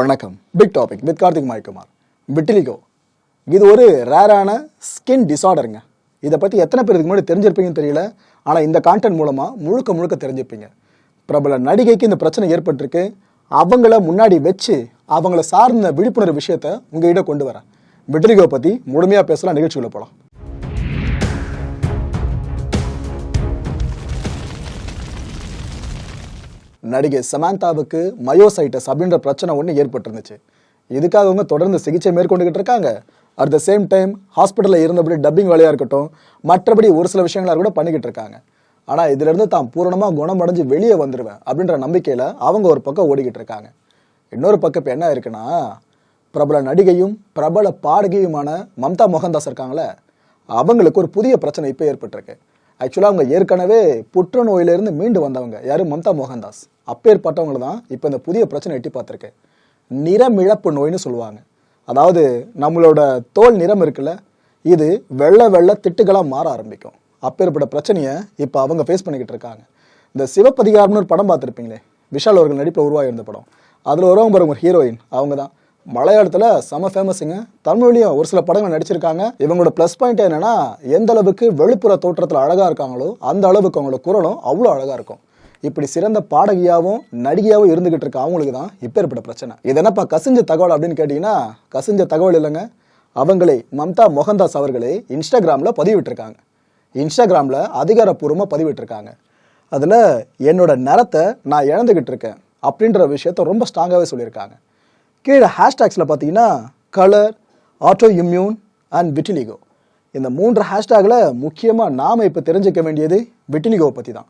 வணக்கம். Big topic with Karthik மாய்குமார் vitiligo. இது ஒரு ரேரான ஸ்கின் டிசார்டருங்க இதை பற்றி எத்தனை பேருக்கு முன்னாடி தெரிஞ்சிருப்பீங்கன்னு தெரியல. ஆனால் இந்த கான்டென்ட் மூலமாக முழுக்க முழுக்க தெரிஞ்சுப்பீங்க பிரபல நடிகைக்கு இந்த பிரச்சனை ஏற்பட்டிருக்கு. அவங்கள முன்னாடி வச்சு அவங்கள சார்ந்த விழிப்புணர்வு விஷயத்த உங்ககிட்ட கொண்டு வரேன். விட்டிலிகோ பற்றி முழுமையாக பேசலாம். நிகழ்ச்சியில் போகலாம் நடிகை சமாந்தாவுக்கு மயோசைட்டஸ் அப்படின்ற பிரச்சனை ஒன்று ஏற்பட்டிருந்துச்சு. இதுக்காக அவங்க தொடர்ந்து சிகிச்சை மேற்கொண்டுகிட்டு இருக்காங்க. அட் த சேம் டைம் ஹாஸ்பிட்டலில் இருந்தபடி டப்பிங் வேலையாக இருக்கட்டும் மற்றபடி ஒரு சில விஷயங்களாக கூட பண்ணிக்கிட்டு இருக்காங்க. ஆனால் இதிலிருந்து தான் பூரணமாக குணமடைஞ்சு வெளியே வந்துடுவேன் அப்படின்ற நம்பிக்கையில் அவங்க ஒரு பக்கம் ஓடிக்கிட்டு இருக்காங்க. இன்னொரு பக்கம் இப்போ என்ன இருக்குன்னா பிரபல நடிகையும் பிரபல பாடகியுமான மம்தா மோகன்தாஸ் இருக்காங்களே அவங்களுக்கு ஒரு புதிய பிரச்சனை இப்போ ஏற்பட்டிருக்கு. ஆக்சுவலாக அவங்க ஏற்கனவே புற்றுநோயிலிருந்து மீண்டு வந்தவங்க. யாரும் மம்தா மோகன்தாஸ். அப்பேற்பட்டவங்க தான் இப்போ இந்த புதிய பிரச்சனை எட்டி பார்த்துருக்கேன் நிறமிழப்பு நோய்னு சொல்லுவாங்க. அதாவது நம்மளோட தோல் நிறம் இருக்குல்ல இது வெள்ளை வெள்ளை திட்டுகளாக மாற ஆரம்பிக்கும். அப்பேற்பட்ட பிரச்சனையை இப்போ அவங்க ஃபேஸ் பண்ணிக்கிட்டு இருக்காங்க. இந்த சிவப்பதிகாரம்னு ஒரு படம் பார்த்துருப்பீங்களே விஷால் அவர்கள் நடிப்பில் உருவாகியிருந்த படம். அதில் வருவாங்க பாருங்க ஒரு ஹீரோயின் அவங்க தான் மலையாளத்தில் செம ஃபேமஸுங்க தமிழ்லையும் ஒரு சில படங்கள் நடிச்சிருக்காங்க. இவங்களோட ப்ளஸ் பாயிண்ட் என்னன்னா எந்த அளவுக்கு வெளிப்புற தோற்றத்தில் அழகாக இருக்காங்களோ அந்த அளவுக்கு அவங்களோட குரலும் அவ்வளோ அழகாக இருக்கும். இப்படி சிறந்த பாடகியாகவும் நடிகையாகவும் இருந்துகிட்டு இருக்க அவங்களுக்கு தான் இப்பேற்பட்ட பிரச்சனை. இது என்னப்பா கசிஞ்ச தகவல் அப்படின்னு கேட்டிங்கன்னா கசிஞ்ச தகவல் இல்லைங்க. அவங்களே மம்தா மோகன்தாஸ் அவர்களே இன்ஸ்டாகிராமில் பதிவிட்டிருக்காங்க. இன்ஸ்டாகிராமில் அதிகாரப்பூர்வமாக பதிவிட்டிருக்காங்க. அதில் என்னோட நிறத்தை நான் இழந்துக்கிட்டு இருக்கேன் அப்படின்ற விஷயத்த ரொம்ப ஸ்ட்ராங்காகவே சொல்லியிருக்காங்க. கீழே ஹேஷ்டேக்ஸில் பார்த்தீங்கன்னா colour auto immune and vitiligo இந்த மூன்று ஹேஷ்டேக்கில் முக்கியமாக நாம் இப்போ தெரிஞ்சுக்க வேண்டியது விட்டிலிகோவை பற்றி தான்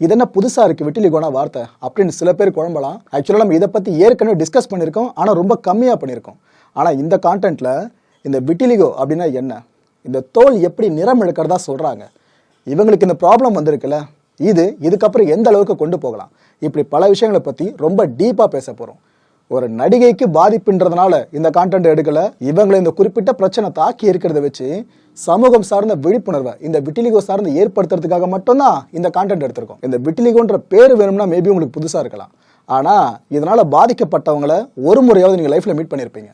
இது என்ன புதுசாக இருக்குது விட்டிலிகோனா வார்த்தை? அப்படின்னு சில பேர் குழம்பலாம். ஆக்சுவலாக நம்ம இதை பற்றி ஏற்கனவே டிஸ்கஸ் பண்ணியிருக்கோம் ஆனால் ரொம்ப கம்மியாக பண்ணியிருக்கோம். ஆனால் இந்த கான்டென்ட்டில் இந்த விட்டிலிகோ அப்படின்னா என்ன? இந்த தோல் எப்படி நிறம் எடுக்கிறதா சொல்கிறாங்க இவங்களுக்கு இந்த ப்ராப்ளம் வந்திருக்குல்ல. இது இதுக்கப்புறம் எந்த அளவுக்கு கொண்டு போகலாம்? இப்படி பல விஷயங்களை பற்றி ரொம்ப டீப்பாக பேச போகிறோம் ஒரு நடிகைக்கு பாதிப்புன்றதுனால இந்த கான்டென்ட் எடுக்கல. இவங்களை இந்த குறிப்பிட்ட பிரச்சனை தாக்கி இருக்கிறத வச்சு சமூகம் சார்ந்த விழிப்புணர்வை இந்த விட்டிலிகோ சார்ந்து ஏற்படுத்துறதுக்காக மட்டும்தான் இந்த கான்டென்ட் எடுத்திருக்கோம். இந்த விட்டிலிகோன்ற பேர் வேணும்னா மேபி உங்களுக்கு புதுசாக இருக்கலாம். ஆனால் இதனால பாதிக்கப்பட்டவங்கள ஒரு முறையாவது நீங்கள் லைஃப்பில் மீட் பண்ணியிருப்பீங்க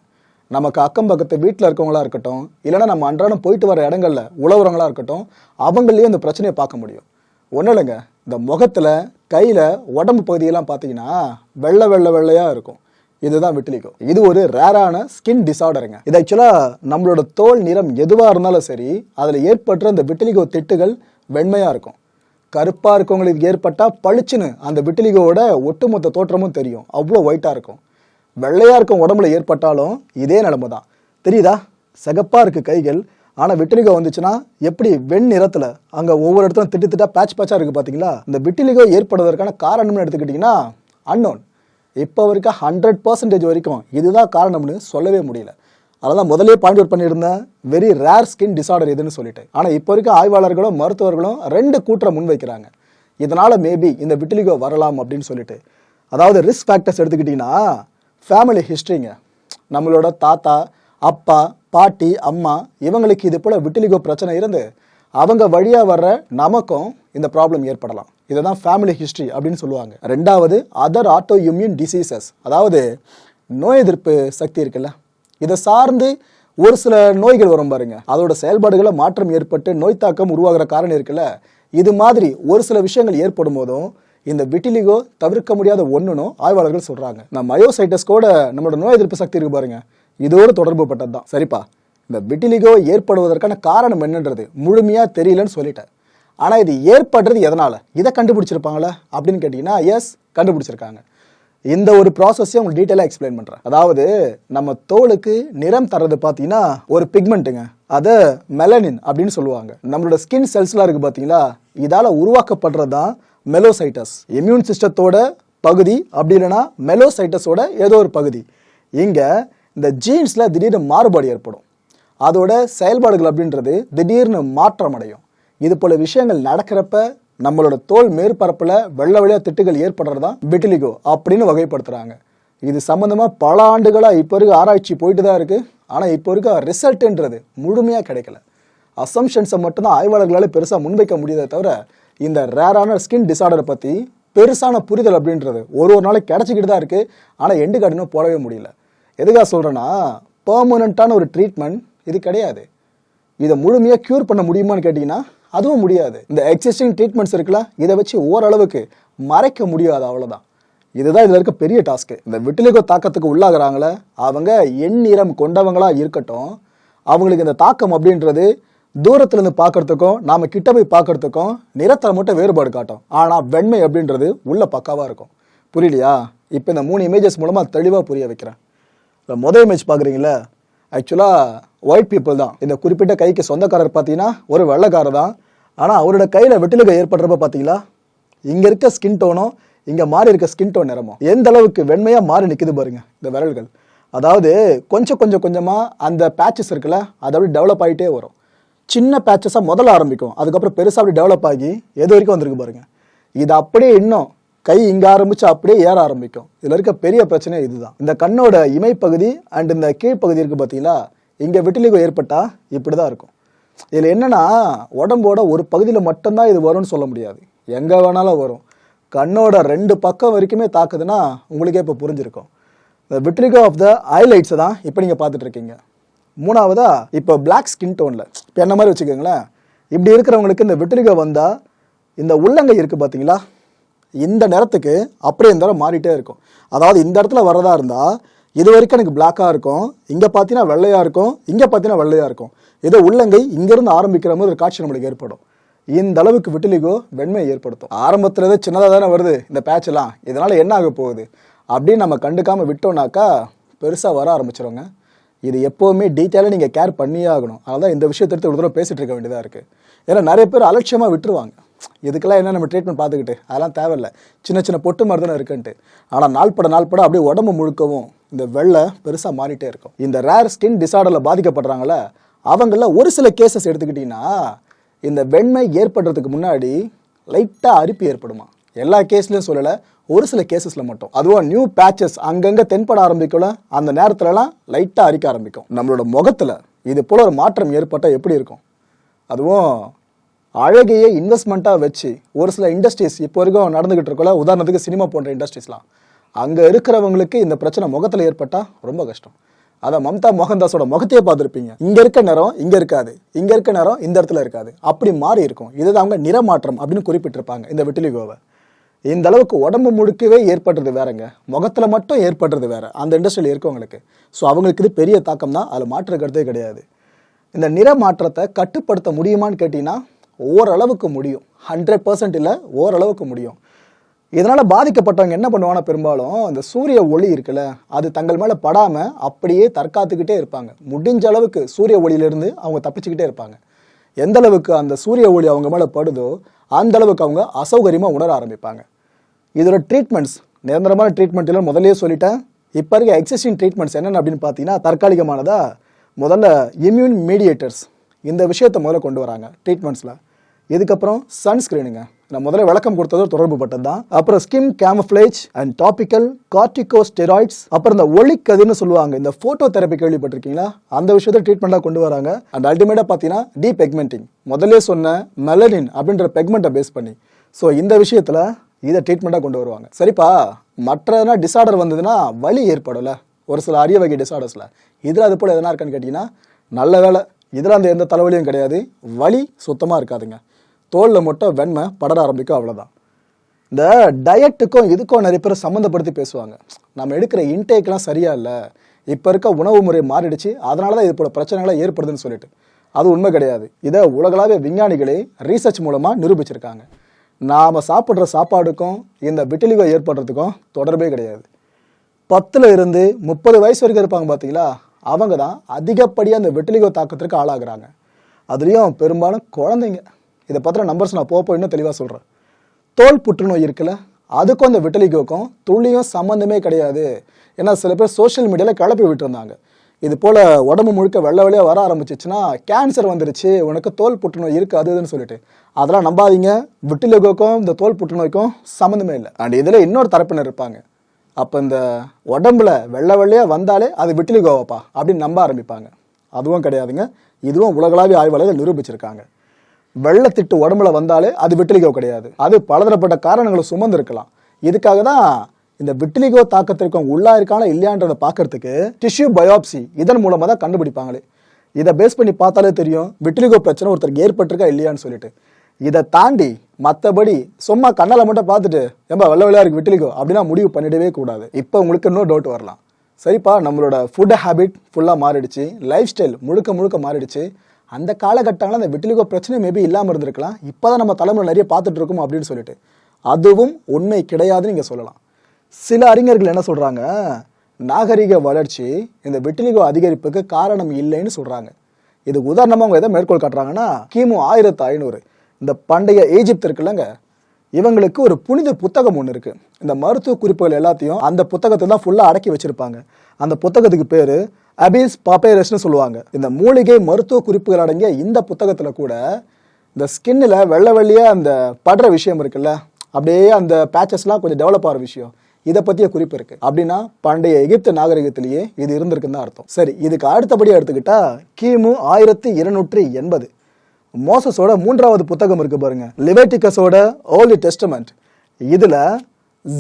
நமக்கு அக்கம் பக்கத்து வீட்டில் இருக்கவங்களா இருக்கட்டும் இல்லைன்னா நம்ம அன்றாடம் போயிட்டு வர இடங்கள்ல உழவுறவங்களா இருக்கட்டும் அவங்களையும் இந்த பிரச்சனையை பார்க்க முடியும். ஒன்றும் இல்லைங்க. இந்த முகத்தில் கையில் உடம்பு பகுதியெல்லாம் பார்த்தீங்கன்னா வெள்ளை வெள்ளை வெள்ளையாக இருக்கும். இதுதான் விட்டிலிகோ இது ஒரு ரேரான ஸ்கின் டிசார்டருங்க இது ஆக்சுவலாக நம்மளோட தோல் நிறம் எதுவாக இருந்தாலும் சரி அதில் ஏற்பட்டுற அந்த விட்டிலிகோ திட்டுகள் வெண்மையாக இருக்கும். கருப்பாக இருக்கவங்களுக்கு ஏற்பட்டால் பளிச்சுன்னு அந்த விட்டிலிகோவோட ஒட்டுமொத்த தோற்றமும் தெரியும். அவ்வளோ ஒயிட்டாக இருக்கும். வெள்ளையாக இருக்கும் உடம்புல ஏற்பட்டாலும் இதே நிலைமை தான் தெரியுதா? சிகப்பாக இருக்கு கைகள். ஆனால் விட்டிலிகோ வந்துச்சுன்னா எப்படி வெண் நிறத்தில் அங்கே ஒவ்வொரு இடத்துல திட்டு திட்டா பேட்ச் பேட்சாக இருக்குது பார்த்தீங்களா இந்த விட்டிலிகோ ஏற்படுவதற்கான காரணம்னு எடுத்துக்கிட்டிங்கன்னா அன்னோன் இப்போ வரைக்கும் ஹண்ட்ரட் பர்சன்டேஜ் வரைக்கும் இதுதான் காரணம்னு சொல்லவே முடியல. அதெல்லாம் முதலே பாயிண்ட் அவுட் பண்ணியிருந்தேன். வெரி ரேர் ஸ்கின் டிசார்டர் இதுன்னு சொல்லிட்டு. ஆனால் இப்போ இருக்க ஆய்வாளர்களும் மருத்துவர்களும் ரெண்டு கூற்றை முன்வைக்கிறாங்க. இதனால் மேபி இந்த விட்டிலிகோ வரலாம் அப்படின்னு சொல்லிட்டு. அதாவது ரிஸ்க் ஃபேக்டர்ஸ் எடுத்துக்கிட்டிங்கன்னா ஃபேமிலி ஹிஸ்ட்ரிங்க நம்மளோட தாத்தா அப்பா பாட்டி அம்மா இவங்களுக்கு இது போல் விட்டிலிகோ பிரச்சனை இருந்து அவங்க வழியாக வர்ற நமக்கும் இந்த ப்ராப்ளம் ஏற்படலாம். இதை தான் ஃபேமிலி ஹிஸ்ட்ரி அப்படின்னு சொல்லுவாங்க. ரெண்டாவது அதர் ஆட்டோ இம்யூன் டிசீசஸ் அதாவது நோய் எதிர்ப்பு சக்தி இருக்குல்ல இதை சார்ந்து ஒரு சில நோய்கள் வரும் பாருங்க. அதோட செயல்பாடுகளை மாற்றம் ஏற்பட்டு நோய் தாக்கம் உருவாகிற காரணம் இருக்குல்ல இது மாதிரி ஒரு சில விஷயங்கள் ஏற்படும் போதும் இந்த விட்டிலிகோ தவிர்க்க முடியாத ஒன்றுனும் ஆய்வாளர்கள் சொல்கிறாங்க இந்த மயோசைட்டஸ் கூட நம்மளோட நோய் எதிர்ப்பு சக்தி இருக்கு பாருங்க இதோடு தொடர்பு பட்டது தான் சரிப்பா இந்த விட்டிலிகோ ஏற்படுவதற்கான காரணம் என்னன்றது முழுமையாக தெரியலன்னு சொல்லிட்டேன். ஆனால் இது ஏற்படுறது எதனால்? இதை கண்டுபிடிச்சிருப்பாங்களா? அப்படின்னு கேட்டிங்கன்னா எஸ் கண்டுபிடிச்சிருக்காங்க. இந்த ஒரு ப்ராசஸையும் உங்களுக்கு டீட்டெயிலாக எக்ஸ்பிளைன் பண்ணுறேன் அதாவது நம்ம தோலுக்கு நிறம் தர்றது பார்த்தீங்கன்னா ஒரு பிக்மெண்ட்டுங்க அதை மெலனின் அப்படின்னு சொல்லுவாங்க. நம்மளோட ஸ்கின் செல்ஸ்லாம் இருக்குது பார்த்தீங்களா? இதால் உருவாக்கப்படுறது தான் மெலோசைட்டஸ் இம்யூன் சிஸ்டத்தோட பகுதி அப்படி இல்லைன்னா மெலோசைட்டஸோட ஏதோ ஒரு பகுதி. இங்கே இந்த ஜீன்ஸில் திடீர்னு மாறுபாடு ஏற்படும். அதோட செயல்பாடுகள் அப்படின்றது திடீர்னு மாற்றம் அடையும் இது போல விஷயங்கள் நடக்கிறப்ப நம்மளோட தோல் மேற்பரப்புல வெள்ளை வெள்ளையா திட்டுகள் ஏற்படுறது தான் பெட்டிலிகோ அப்படின்னு வகைப்படுத்துறாங்க. இது சம்பந்தமா பல ஆண்டுகளா இப்போ இருக்க ஆராய்ச்சி போயிட்டு தான் இருக்கு. ஆனா இப்போ இருக்க ரிசல்ட்ன்றது முழுமையா கிடைக்கல. அசம்ஷன்ஸை மட்டும்தான் ஆய்வாளர்களால பெருசா முன்வைக்க முடியாதே தவிர இந்த ரேரான ஸ்கின் டிசார்டரை பத்தி பெருசான புரிதல் அப்படின்றது ஒரு ஒரு நாளைக்கு கிடச்சிக்கிட்டு தான் இருக்குது ஆனால் எண்டு கார்டு போடவே முடியல. எதுக்காக சொல்கிறேன்னா பெர்மனண்ட்டான ஒரு ட்ரீட்மெண்ட் இது கிடையாது. இதை முழுமையாக க்யூர் பண்ண முடியுமான்னு கேட்டிங்கன்னா அதுவும் முடியாது. இந்த எக்ஸிஸ்டிங் ட்ரீட்மெண்ட்ஸ் இருக்குல்ல இதை வச்சு ஓரளவுக்கு மறைக்க முடியாது அவ்வளோதான் இதுதான் இதில் இருக்க பெரிய டாஸ்க்கு இந்த விட்டிலிகோ தாக்கத்துக்கு உள்ளாகிறாங்களே அவங்க எந்நிறம் கொண்டவங்களாக இருக்கட்டும் அவங்களுக்கு இந்த தாக்கம் அப்படின்றது தூரத்துலேருந்து பார்க்கறதுக்கும் நாம் கிட்ட போய் பார்க்கறதுக்கும் நிறத்தில் மட்டும் வேறுபாடு காட்டும். ஆனால் வெண்மை அப்படின்றது உள்ள பக்காவாக இருக்கும். புரியலையா? இப்போ இந்த மூணு இமேஜஸ் மூலமாக தெளிவாக புரிய வைக்கிறேன். இந்த முதல் இமேஜ் பார்க்குறீங்களா ஆக்சுவலாக ஒயிட் பீப்புள் தான். இந்த குறிப்பிட்ட கைக்கு சொந்தக்காரர் பார்த்தீங்கன்னா ஒரு வெள்ளைக்காரர் தான். ஆனால் அவரோட கையில் வெட்டிலுகை ஏற்படுறப்ப பார்த்தீங்களா? இங்கே இருக்க ஸ்கின் டோனும் இங்கே மாறி இருக்க ஸ்கின் டோன் நிறமும் எந்த அளவுக்கு வெண்மையாக மாறி நிற்குது பாருங்க இந்த விரல்கள். அதாவது கொஞ்சம் கொஞ்சம் கொஞ்சமாக அந்த பேச்சஸ் இருக்குல்ல அது அப்படியே டெவலப் ஆகிட்டே வரும். சின்ன பேச்சஸாக முதல்ல ஆரம்பிக்கும். அதுக்கப்புறம் பெருசாக அப்படி டெவலப் ஆகி எது வரைக்கும் வந்திருக்கு பாருங்க. இது அப்படியே இன்னும் கை இங்க ஆரம்பிச்சு அப்படியே ஏற ஆரம்பிக்கும். இதுல இருக்க பெரிய பிரச்சனை இதுதான். இந்த கண்ணோட இமைப்பகுதி அண்ட் இந்த கீழ்ப்பகுதி இருக்கு பாத்தீங்களா? இங்க விட்டிலிகோ ஏற்பட்டா இப்படிதான் இருக்கும். இதுல என்னன்னா உடம்போட ஒரு பகுதியில் மட்டும்தான் இது வரும்னு சொல்ல முடியாது. எங்க வேணாலும் வரும். கண்ணோட ரெண்டு பக்கம் வரைக்குமே தாக்குதுன்னா உங்களுக்கே இப்போ புரிஞ்சிருக்கும். இந்த விட்ரிகோ ஆஃப் த ஹைலைட்ஸை தான் இப்போ நீங்கள் பார்த்துட்டு இருக்கீங்க. மூணாவதா இப்போ பிளாக் ஸ்கின் டோனில் இப்போ என்ன மாதிரி வச்சுக்கோங்களேன். இப்படி இருக்கிறவங்களுக்கு இந்த விட்ரிகோ வந்தால் இந்த உள்ளங்கை இருக்குது பார்த்தீங்களா இந்த நேரத்துக்கு அப்படியே இந்த நேரம் மாறிட்டே இருக்கும். அதாவது இந்த இடத்துல வரதா இருந்தால் இது வரைக்கும் எனக்கு பிளாக்காக இருக்கும். இங்கே பார்த்தீங்கன்னா வெள்ளையாக இருக்கும். இங்கே பார்த்தீங்கன்னா வெள்ளையாக இருக்கும். ஏதோ உள்ளங்கை இங்கேருந்து ஆரம்பிக்கிற மாதிரி ஒரு காட்சி நம்மளுக்கு ஏற்படும். இந்த அளவுக்கு விட்டிலிகோ வெண்மை ஏற்படுத்தும். ஆரம்பத்தில் சின்னதாக தானே வருது இந்த பேட்ச் எல்லாம். என்ன ஆக போகுது? அப்படின்னு நம்ம கண்டுக்காமல் விட்டோம்னாக்கா பெருசாக வர ஆரம்பிச்சிருவாங்க இது எப்போவுமே டீட்டெயிலாக நீங்கள் கேர் பண்ணியே ஆகணும். அதான் இந்த விஷயத்தை எடுத்து ஒரு தடவை பேசிட்டு இருக்க வேண்டியதாக இருக்குது ஏன்னா நிறைய பேர் அலட்சியமாக விட்டுருவாங்க. இதுக்கெல்லாம் என்ன நம்ம ட்ரீட்மெண்ட் பார்த்துக்கிட்டு? அதெல்லாம் தேவையில்ல. சின்ன சின்ன பொட்டு மாதிரி தானே இருக்குன்ட்டு ஆனால் நாள்பட நாள்பட அப்படியே உடம்பு முழுக்கவும் இந்த வெள்ளை பெருசாக மாறிட்டே இருக்கும். இந்த ரேர் ஸ்கின் டிசார்டரில் பாதிக்கப்படுறாங்கள அவங்கள ஒரு சில கேசஸ் எடுத்துக்கிட்டிங்கன்னா இந்த வெண்மை ஏற்படுறதுக்கு முன்னாடி லைட்டாக அரிப்பு ஏற்படுமா? எல்லா கேஸ்லையும் சொல்லலை ஒரு சில கேசஸில் மட்டும். அதுவும் நியூ பேச்சஸ் அங்கங்கே தென்பட ஆரம்பிக்கல அந்த நேரத்துலலாம் லைட்டாக அரிக்க ஆரம்பிக்கும். நம்மளோட முகத்தில் இது போல ஒரு மாற்றம் ஏற்பட்டால் எப்படி இருக்கும்? அதுவும் அழகையே இன்வெஸ்ட்மெண்ட்டாக வச்சு ஒரு சில இண்டஸ்ட்ரீஸ் இப்போ வரைக்கும் நடந்துகிட்டு இருக்கல உதாரணத்துக்கு சினிமா போன்ற இண்டஸ்ட்ரீஸ்லாம் அங்கே இருக்கிறவங்களுக்கு இந்த பிரச்சனை முகத்தில் ஏற்பட்டால் ரொம்ப கஷ்டம். அதான் மம்தா மோகன்தாஸோட முகத்தையே பார்த்துருப்பீங்க. இங்கே இருக்க நேரம் இங்கே இருக்காது. இங்கே இருக்க நேரம் இந்த இடத்துல இருக்காது. அப்படி மாறி இருக்கும். இதுதான் அவங்க நிறமாற்றம் அப்படின்னு குறிப்பிட்டிருப்பாங்க இந்த விட்டிலிகோவை இந்த அளவுக்கு உடம்பு முழுக்கவே ஏற்படுறது வேறங்க. முகத்தில் மட்டும் ஏற்படுறது வேற. அந்த இண்டஸ்ட்ரியில் இருக்கவங்களுக்கு. ஸோ அவங்களுக்கு இது பெரிய தாக்கம் தான் அதில் மாற்றுக்கிறதே கிடையாது. இந்த நிற மாற்றத்தை கட்டுப்படுத்த முடியுமான்னு கேட்டிங்கன்னா ஓரளவுக்கு முடியும். ஹண்ட்ரட் பர்சன்ட் இல்லை ஓரளவுக்கு முடியும். இதனால் பாதிக்கப்பட்டவங்க என்ன பண்ணுவாங்கன்னா பெரும்பாலும் அந்த சூரிய ஒளி இருக்குல்ல அது தங்கள் மேலே படாமல் அப்படியே தற்காத்துக்கிட்டே இருப்பாங்க. முடிஞ்ச அளவுக்கு சூரிய ஒளியிலிருந்து அவங்க தப்பிச்சுக்கிட்டே இருப்பாங்க. எந்த அளவுக்கு அந்த சூரிய ஒளி அவங்க மேலே படுதோ அந்த அளவுக்கு அவங்க அசௌகரியமாக உணர ஆரம்பிப்பாங்க. இதோட ட்ரீட்மெண்ட்ஸ் நிரந்தரமான ட்ரீட்மெண்ட் இல்லை முதலே சொல்லிட்டேன். இப்போ இருக்க எக்ஸிஸ்டிங் ட்ரீட்மெண்ட்ஸ் என்னென்ன அப்படின்னு பார்த்தீங்கன்னா தற்காலிகமானதா? முதல்ல இம்யூன் மீடியேட்டர்ஸ் இந்த விஷயத்தை முதல்ல கொண்டு வராங்க ட்ரீட்மெண்ட்ஸில் இதுக்கப்புறம் சன்ஸ்கிரீனுங்க நான் முதல்ல விளக்கம் கொடுத்தது தொடர்பு பட்டது தான். அப்புறம் skin camouflage and topical corticosteroids அப்புறம் இந்த ஒளிக்கதிர்னு சொல்லுவாங்க. இந்த போட்டோ தெரப்பி கேள்விப்பட்டிருக்கீங்களா? அந்த விஷயத்தை ட்ரீட்மெண்ட்டாக கொண்டு வராங்க. அண்ட் அல்டிமேட்டாக பார்த்தீங்கன்னா டீ பெக்மெண்டிங் முதல்ல சொன்ன மெலனின் அப்படின்ற பெக்மெண்ட்டை பேஸ் பண்ணி. ஸோ இந்த விஷயத்தில் இதை ட்ரீட்மெண்ட்டாக கொண்டு வருவாங்க. சரிப்பா மற்ற டிசார்டர் வந்ததுன்னா வலி ஏற்படும்ல ஒரு சில அரிய வகை டிசார்டர்ஸில் இதில் அது போல் எதனா இருக்கான்னு கேட்டிங்கன்னா நல்ல வேலை இதில் அந்த எந்த தலைவலியும் கிடையாது. வலி சுத்தமாக இருக்காதுங்க. தோலில் மட்டும் வெண்மை படர ஆரம்பிக்கும் அவ்வளோதான் இந்த டயட்டுக்கும் இதுக்கும் நிறைய பேர் சம்மந்தப்படுத்தி பேசுவாங்க. நம்ம எடுக்கிற இன்டேக்லாம் சரியா இல்லை. இப்போ இருக்க உணவு முறை மாறிடுச்சு. அதனால தான் இது போல பிரச்சனைகள்லாம் ஏற்படுதுன்னு சொல்லிட்டு. அது உண்மை கிடையாது. இதை உலகளாவிய விஞ்ஞானிகளே ரீசர்ச் மூலமாக நிரூபிச்சிருக்காங்க. நாம் சாப்பிட்ற சாப்பாடுக்கும் இந்த விட்டிலிகோ ஏற்படுறதுக்கும் தொடர்பே கிடையாது. பத்தில் இருந்து முப்பது வயசு வரைக்கும் இருப்பாங்க பார்த்தீங்களா அவங்க தான் அதிகப்படியாக அந்த வெட்டிலிகோ தாக்கத்திற்கு ஆளாகிறாங்க. அதுலேயும் பெரும்பாலும் குழந்தைங்க. இதை பற்றின நம்பர்ஸ் நான் போக இன்னும் தெளிவாக சொல்கிறேன் தோல் புற்றுநோய் இருக்குல்ல அதுக்கும் அந்த விட்டலிகோக்கும் துள்ளியும் சம்மந்தமே கிடையாது. ஏன்னா சில பேர் சோஷியல் மீடியாவில் கிளப்பி விட்டுருந்தாங்க. இது போல் உடம்பு முழுக்க வெள்ளை வெள்ளையாக வர ஆரம்பிச்சிச்சுன்னா கேன்சர் வந்துருச்சு உனக்கு தோல் புற்றுநோய் இருக்குது அது இதுன்னு சொல்லிட்டு. அதெல்லாம் நம்பாதீங்க. விட்டிலிகோக்கும் இந்த தோல் புற்றுநோய்க்கும் சம்மந்தமே இல்லை. அண்ட் இதில் இன்னொரு தரப்பினர் இருப்பாங்க. அப்போ இந்த உடம்புல வெள்ளை வெள்ளையாக வந்தாலே அது விட்டிலிகோவாப்பா அப்படின்னு நம்ப ஆரம்பிப்பாங்க. அதுவும் கிடையாதுங்க. இதுவும் உலகளாவிய ஆய்வாளர்கள் நிரூபிச்சிருக்காங்க. வெள்ளத்திட்டு உடம்புல வந்தாலே அது விட்டிலிகோ கிடையாது. அது பலதரப்பட்ட காரணங்களை சுமந்து இருக்கலாம் இதுக்காக தான் இந்த விட்டிலிகோ தாக்கத்திற்கு உள்ளா இருக்கானா இல்லையான்றதை பார்க்கறதுக்கு டிஷ்யூ பயோப்சி இதன் மூலமா தான் கண்டுபிடிப்பாங்களே. இதை பேஸ் பண்ணி பார்த்தாலே தெரியும் விட்டிலிகோ பிரச்சனை ஒருத்தருக்கு ஏற்பட்டிருக்கா இல்லையான்னு சொல்லிட்டு. இதை தாண்டி மற்றபடி சும்மா கண்ணால மட்டும் பார்த்துட்டு ஏம்பா வெள்ள வெள்ளையா இருக்கு விட்டிலிகோ அப்படின்னா முடிவு பண்ணிடவே கூடாது. இப்போ உங்களுக்கு இன்னும் டவுட் வரலாம். சரிப்பா நம்மளோட ஃபுட் ஹேபிட் ஃபுல்லாக மாறிடுச்சு. லைஃப் ஸ்டைல் முழுக்க முழுக்க மாறிடுச்சு. அந்த காலகட்டங்களில் அந்த விட்டிலிகோ பிரச்சனை மேபி இல்லாமல் இருந்திருக்கலாம். இப்போ தான் நம்ம தலைமுறை நிறைய பார்த்துட்டு இருக்கோம் அப்படின்னு சொல்லிட்டு. அதுவும் உண்மை கிடையாதுன்னு நீங்கள் சொல்லலாம். சில அறிஞர்கள் என்ன சொல்கிறாங்க நாகரிக வளர்ச்சி இந்த விட்டிலிகோ அதிகரிப்புக்கு காரணம் இல்லைன்னு சொல்கிறாங்க இது உதாரணமாக அவங்க எதை மேற்கோள் காட்டுறாங்கன்னா கிமு ஆயிரத்து ஐநூறு. இந்த பண்டைய ஈஜிப்த் இருக்குல்லங்க இவங்களுக்கு ஒரு புனித புத்தகம் ஒன்று இருக்குது இந்த மருத்துவ குறிப்புகள் எல்லாத்தையும் அந்த புத்தகத்தை தான் ஃபுல்லாக அடக்கி வச்சுருப்பாங்க. அந்த புத்தகத்துக்கு பேர் அபிஸ் பாப்பேரஸ்னு சொல்லுவாங்க. இந்த மூலிகை மருத்துவ குறிப்புகள் அடங்கிய இந்த புத்தகத்தில் கூட இந்த ஸ்கின்னில் வெள்ளை வெள்ளியாக அந்த படுற விஷயம் இருக்குல்ல அப்படியே அந்த பேச்சஸ்லாம் கொஞ்சம் டெவலப் ஆகிற விஷயம். இதை பற்றிய குறிப்பு இருக்கு. அப்படின்னா பண்டைய எகிப்து நாகரிகத்திலேயே இது இருந்திருக்குன்னு தான் அர்த்தம். சரி இதுக்கு அடுத்தபடியாக எடுத்துக்கிட்டா கிமு ஆயிரத்தி இருநூற்றி எண்பது. மோசஸோட மூன்றாவது புத்தகம் இருக்கு பாருங்க. லிவேட்டிகஸோட ஓல்டு டெஸ்டமெண்ட் இதில்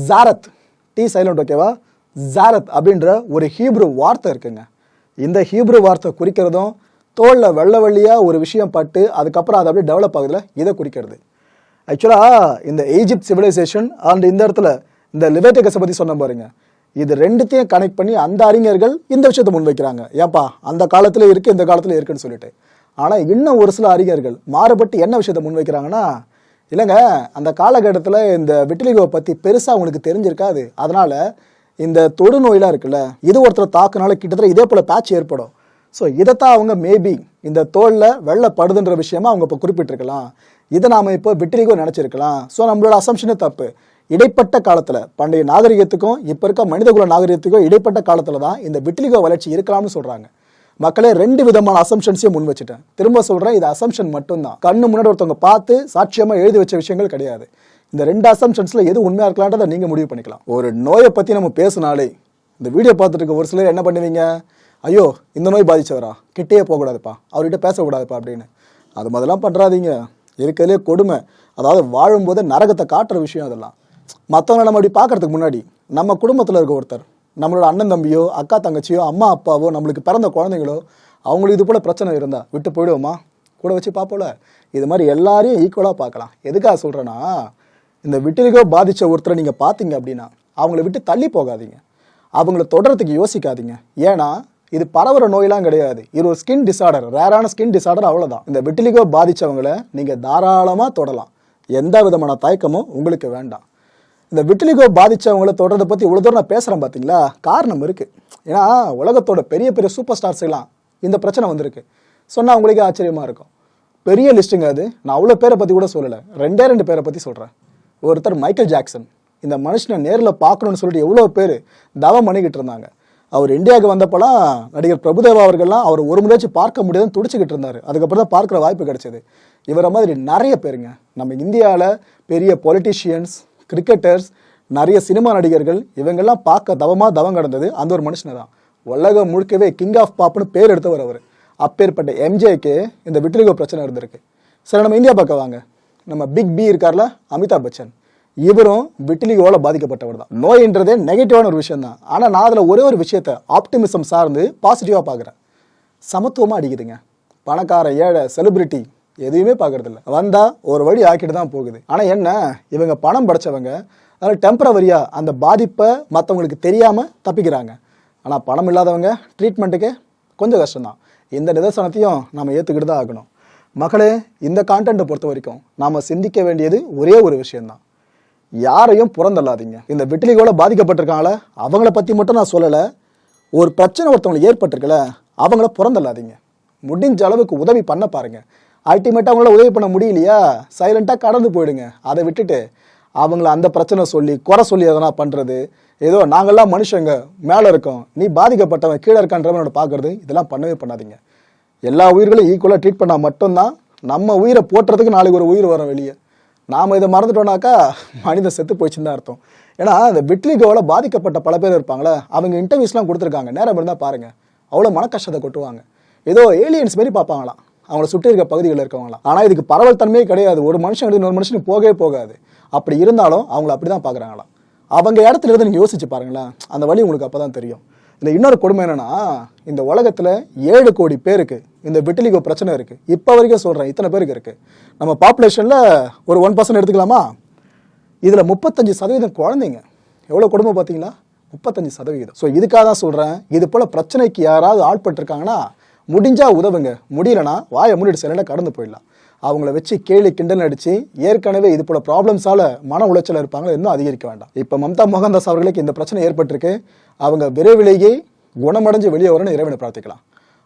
ஜாரத் டி சைலண்ட் ஓகேவா ஜாரத் அப்படின்ற ஒரு ஹீப்ரு வார்த்தை இருக்குங்க. இந்த ஹீப்ரு வார்த்தை குறிக்கிறதும் தோளில் வெள்ளை வெள்ளியாக ஒரு விஷயம் பட்டு அதுக்கப்புறம் அது அப்படியே டெவலப் ஆகுதுல இதை குறிக்கிறது. ஆக்சுவலாக இந்த ஈஜிப்ட் சிவிலைசேஷன் அண்ட் இந்த இடத்துல இந்த லிவேட்டிகஸை பற்றி சொன்ன பாருங்க. இது ரெண்டுத்தையும் கனெக்ட் பண்ணி அந்த அறிஞர்கள் இந்த விஷயத்தை முன்வைக்கிறாங்க. ஏப்பா அந்த காலத்தில் இருக்குது இந்த காலத்தில் இருக்குன்னு சொல்லிட்டு. ஆனால் இன்னும் ஒரு சில அறிஞர்கள் மாறுபட்டு என்ன விஷயத்தை முன்வைக்கிறாங்கன்னா இல்லைங்க அந்த காலகட்டத்தில் இந்த விட்டிலிகோவை பற்றி பெருசாக அவங்களுக்கு தெரிஞ்சிருக்காது. அதனால் இந்த தொடுநோயெலாம் இருக்குல்ல இது ஒருத்தர் தாக்குனால கிட்டத்தட்ட இதே போல் பேட்ச் ஏற்படும். ஸோ இதைத்தான் அவங்க மேபி இந்த தோலில் வெள்ளை படுதுன்ற விஷயமா அவங்க இப்போ குறிப்பிட்டிருக்கலாம். இதை நாம் இப்போ விட்டிலிகோ நினச்சிருக்கலாம். ஸோ நம்மளோட அசம்ஷனே தப்பு. இடைப்பட்ட காலத்தில் பண்டைய நாகரிகத்துக்கும் இப்போ இருக்க மனிதகுல நாகரிகத்துக்கும் இடைப்பட்ட காலத்தில் தான் இந்த விட்டிலிகோ வளர்ச்சி இருக்கலாம்னு சொல்கிறாங்க மக்களே ரெண்டு விதமான அசம்ஷன்ஸையும் முன் வச்சுட்டேன். திரும்ப சொல்கிறேன் இது அசம்ஷன் மட்டும்தான். கண்ணு முன்னாடி ஒருத்தவங்க பார்த்து சாட்சியமாக எழுதி வச்ச விஷயங்கள் கிடையாது. இந்த ரெண்டு அசம்ஷன்ஸில் எது உண்மையாக இருக்கலான்றதை நீங்கள் முடிவு பண்ணிக்கலாம். ஒரு நோயை பற்றி நம்ம பேசினாலே இந்த வீடியோ பார்த்துட்டு இருக்க ஒரு சிலர் என்ன பண்ணுவீங்க? ஐயோ இந்த நோய் பாதித்தவரா கிட்டேயே போகக்கூடாதுப்பா. அவர்கிட்ட பேசக்கூடாதுப்பா அப்படின்னு. அது மாதிரிலாம் பண்ணுறாதீங்க இருக்கிறதுலே கொடுமை. அதாவது வாழும்போது நரகத்தை காட்டுற விஷயம் அதெல்லாம். மற்றவங்களை நம்ம அப்படி பார்க்கறதுக்கு முன்னாடி நம்ம குடும்பத்தில் இருக்க ஒருத்தர் நம்மளோட அண்ணன் தம்பியோ அக்கா தங்கச்சியோ அம்மா அப்பாவோ நம்மளுக்கு பிறந்த குழந்தைங்களோ அவங்களுக்கு இது போல் பிரச்சனை இருந்தால் விட்டு போயிடுவோமா? கூட வச்சு பார்ப்போல இது மாதிரி எல்லாரையும் ஈக்குவலாக பார்க்கலாம். எதுக்காக சொல்கிறேன்னா இந்த விட்டிலிகோ பாதித்த ஒருத்தரை நீங்கள் பார்த்தீங்க அப்படின்னா அவங்கள விட்டு தள்ளி போகாதீங்க. அவங்கள தொடரத்துக்கு யோசிக்காதீங்க. ஏன்னா இது பரவுற நோயெல்லாம் கிடையாது. இது ஒரு ஸ்கின் டிசார்டர் ரேரான ஸ்கின் டிசார்டர் அவ்வளோதான் இந்த விட்டிலிகோ பாதித்தவங்கள நீங்கள் தாராளமாக தொடலாம். எந்த விதமான தயக்கமும் உங்களுக்கு வேண்டாம். இந்த விட்டிலிகோ பாதித்தவங்கள தொடர்றதை பற்றி இவ்வளோ தூரம் நான் பேசுகிறேன் பார்த்தீங்களா காரணம் இருக்குது ஏன்னா உலகத்தோட பெரிய பெரிய சூப்பர் ஸ்டார்ஸ்லாம் இந்த பிரச்சனை வந்திருக்கு. சொன்னால் அவங்களுக்கே ஆச்சரியமாக இருக்கும். பெரிய லிஸ்ட்டுங்க அது. நான் அவ்வளோ பேரை பற்றி கூட சொல்லலை. ரெண்டே ரெண்டு பேரை பற்றி சொல்கிறேன் ஒருத்தர் மைக்கேல் ஜாக்சன் இந்த மனுஷனை நேரில் பார்க்கணும்னு சொல்லிட்டு எவ்வளோ பேர் தவம் பண்ணிக்கிட்டு இருந்தாங்க. அவர் இந்தியாவுக்கு வந்தப்பெல்லாம் நடிகர் பிரபுதேவா அவர்கள்லாம் அவர் ஒரு முறையாச்சும் பார்க்க முடியாதுன்னு துடிச்சிக்கிட்டு இருந்தார். அதுக்கப்புறம் தான் பார்க்குற வாய்ப்பு கிடைச்சது. இவரை மாதிரி நிறைய பேருங்க. நம்ம இந்தியாவில் பெரிய பொலிட்டிஷியன்ஸ் கிரிக்கெட்டர்ஸ் நிறைய சினிமா நடிகர்கள் இவங்கெல்லாம் பார்க்க தவமாக தவம் கடந்தது அந்த ஒரு மனுஷனை தான். உலகம் முழுக்கவே கிங் ஆஃப் பாப்னு பேர் எடுத்தவர் அவர். அப்பேற்பட்ட எம்ஜேக்கு இந்த விட்ரிகோ பிரச்சனை இருந்திருக்கு. சரி நம்ம இந்தியா பக்கம் வாங்க. நம்ம பிக் பி இருக்கார்ல அமிதாப் பச்சன். இவரும் விட்டிலிகோல பாதிக்கப்பட்டவர் தான். நோயின்றதே நெகட்டிவான ஒரு விஷயம் தான் ஆனால் நான் அதில் ஒரே ஒரு விஷயத்த ஆப்டிமிசம் சார்ந்து பாசிட்டிவாக பார்க்குறேன். சமத்துவமாக அடிக்குதுங்க. பணக்கார ஏழை செலிபிரிட்டி எதையுமே பார்க்கறதில்ல. வந்தால் ஒரு வழி ஆக்கிட்டு தான் போகுது. ஆனால் என்ன இவங்க பணம் படைச்சவங்க அதனால் டெம்பரவரியாக அந்த பாதிப்பை மற்றவங்களுக்கு தெரியாமல் தப்பிக்கிறாங்க. ஆனால் பணம் இல்லாதவங்க ட்ரீட்மெண்ட்டுக்கு கொஞ்சம் கஷ்டம்தான். இந்த நிதர்சனத்தையும் நம்ம ஏற்றுக்கிட்டு தான் ஆகணும். மகளே இந்த கான்டென்ட்டை பொறுத்த வரைக்கும் நாம் சிந்திக்க வேண்டியது ஒரே ஒரு விஷயம்தான். யாரையும் புறந்தள்ளாதீங்க. இந்த விட்டிலிகோல பாதிக்கப்பட்டிருக்காங்கள அவங்கள பற்றி மட்டும் நான் சொல்லலை. ஒரு பிரச்சனை ஒருத்தவங்களுக்கு ஏற்பட்டிருக்கல அவங்கள புறந்தள்ளாதீங்க. முடிஞ்ச அளவுக்கு உதவி பண்ண பாருங்கள் அல்டிமேட்டாக அவங்களால உதவி பண்ண முடியலையா? சைலண்ட்டாக கடந்து போயிடுங்க. அதை விட்டுட்டு அவங்கள அந்த பிரச்சனை சொல்லி குறை சொல்லி எதனா பண்ணுறது ஏதோ நாங்கள்லாம் மனுஷங்க மேலே இருக்கோம். நீ பாதிக்கப்பட்டவன் கீழே இருக்கான்றவனோட பார்க்குறது இதெல்லாம் பண்ணவே பண்ணாதீங்க. எல்லா உயிர்களையும் ஈக்குவலாக ட்ரீட் பண்ணால் மட்டும்தான் நம்ம உயிரை போட்டுறதுக்கு நாளைக்கு ஒரு உயிர் வரும் வெளியே. நாம் இதை மறந்துட்டோம்னாக்கா மனிதன் செத்து போயிடுச்சுன்னு தான் அர்த்தம். ஏன்னா இந்த விட்லிகோவில் பாதிக்கப்பட்ட பல பேர் இருப்பாங்களே அவங்க இன்டர்வியூஸ்லாம் கொடுத்துருக்காங்க. நேரம் இருந்தால் பாருங்கள் அவ்வளோ மன கஷ்டத்தை கொட்டுவாங்க. ஏதோ ஏலியன்ஸ் மாரி பார்ப்பாங்களாம். அவங்கள சுற்றி இருக்க பகுதிகளில் இருக்கவங்களாம். ஆனால் இதுக்கு பரவல் தன்மையே கிடையாது. ஒரு மனுஷன் இன்னொரு மனுஷனுக்கு போகவே போகாது. அப்படி இருந்தாலும் அவங்கள அப்படி தான் பார்க்குறாங்களாம். அவங்க இடத்துல இருந்து நீங்கள் யோசிச்சு பாருங்களேன். அந்த வழி உங்களுக்கு அப்போ தான் தெரியும். இந்த இன்னொரு கொடுமை என்னென்னா இந்த உலகத்தில் ஏழு கோடி பேருக்கு இந்த விட்டிலிகோ பிரச்சனை இருக்குது இப்போ வரைக்கும் சொல்கிறேன் இத்தனை பேருக்கு இருக்குது நம்ம பாப்புலேஷனில் ஒரு ஒன் பர்சன்ட் எடுத்துக்கலாமா? இதில் முப்பத்தஞ்சு சதவீதம் குழந்தைங்க. எவ்வளோ குடும்பம் பார்த்தீங்களா? முப்பத்தஞ்சு சதவீதம். ஸோ இதுக்காக தான் சொல்கிறேன் இது போல் பிரச்சனைக்கு யாராவது ஆட்பட்டிருக்காங்கன்னா முடிஞ்சால் உதவுங்க. முடியலனா வாயை மூடிட்டு சில கடந்து போயிடலாம். அவங்கள வச்சு கேலி கிண்டல் அடித்து ஏற்கனவே இது போல் ப்ராப்ளம்ஸால் மன உளைச்சல் இருப்பாங்க இன்னும் அதிகரிக்க வேண்டாம். இப்போ மம்தா மோகன்தாஸ் அவர்களுக்கு இந்த பிரச்சனை ஏற்பட்டிருக்கு. அவங்க விரைவிலேயே குணமடைஞ்சு வெளியே வரணும்னு இறைவனை பிரார்த்திக்கலாம்.